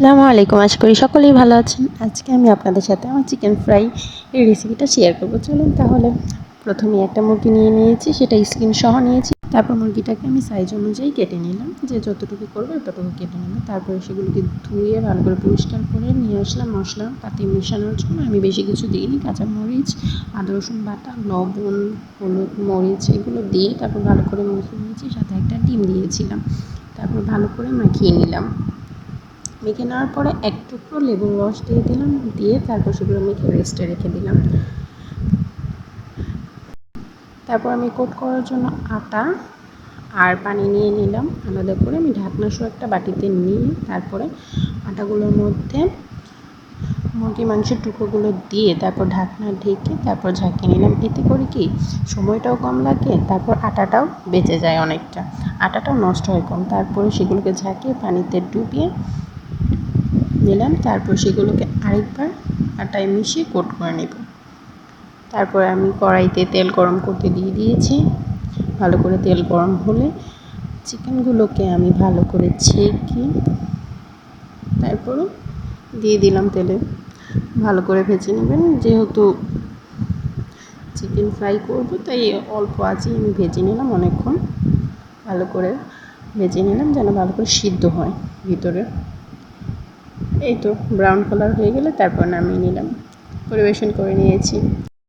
আসসালামু আলাইকুম। আশা করি সকলেই ভালো আছেন। আজকে আমি আপনাদের সাথে আমার চিকেন ফ্রাই এর রেসিপিটা শেয়ার করব। চলুন তাহলে প্রথমে একটা মুরগি নিয়ে নিয়েছি, সেটা স্কিন সহ নিয়েছি। তারপর মুরগিটাকে আমি সাইজ অনুযায়ী কেটে নিলাম। যে যতটুকু করব ততটুকু কেটে নিলাম তারপরে সেগুলোকে ধুয়ে ভালো করে পরিষ্কার করে নিয়ে আসলাম মশলা পাতি মেশানোর জন্য আমি বেশি কিছু দিইনি। কাঁচামরিচ, আদা, রসুন বাটা, লবণ, হলুদ, মরিচ এগুলো দিয়ে তারপর ভালো করে মুখে নিয়েছি। সাথে একটা ডিম দিয়েছিলাম। তারপর ভালো করে মাখিয়ে নিলাম। মেখে নেওয়ার পরে এক টুকরো লেবুর রস দিয়ে দিলাম, দিয়ে তারপর সেগুলো মেখে রেস্টে রেখে দিলাম। তারপর আমি কোট করার জন্য আটা আর পানি নিয়ে নিলাম, আলাদা করে আমি ঢাকনা সহ একটা বাটিতে নিয়ে তারপরে আটাগুলোর মধ্যে মুরগি মাংসের টুকরোগুলো দিয়ে তারপর ঢাকনা ঢেকে তারপর ঝাঁকিয়ে নিলাম। এতে করে কি সময়টাও কম লাগে, তারপর আটাটাও বেঁচে যায় অনেকটা। আটাটাও নষ্ট হয় কম, তারপরে সেগুলোকে ঝাঁকিয়ে পানিতে ডুবিয়ে নিলাম তারপর সেগুলোকে আরেকবার আটায় মিশিয়ে কোট করে নেব। তারপরে আমি কড়াইতে তেল গরম করতে দিয়ে দিয়েছি। ভালো করে তেল গরম হলে চিকেনগুলোকে আমি ভালো করে ছেঁকে তারপরে দিয়ে দিলাম তেলে। ভালো করে ভেজে নেবেন। যেহেতু চিকেন ফ্রাই করব, তাই অল্প আছেই আমি ভেজে নিলাম অনেকক্ষণ। ভালো করে ভেজে নিলাম যেন ভালো করে সিদ্ধ হয় ভিতরে। এই তো ব্রাউন কালার হয়ে গেলে তারপর নামিয়ে নিলাম। পরিবেশন করে নিয়েছি।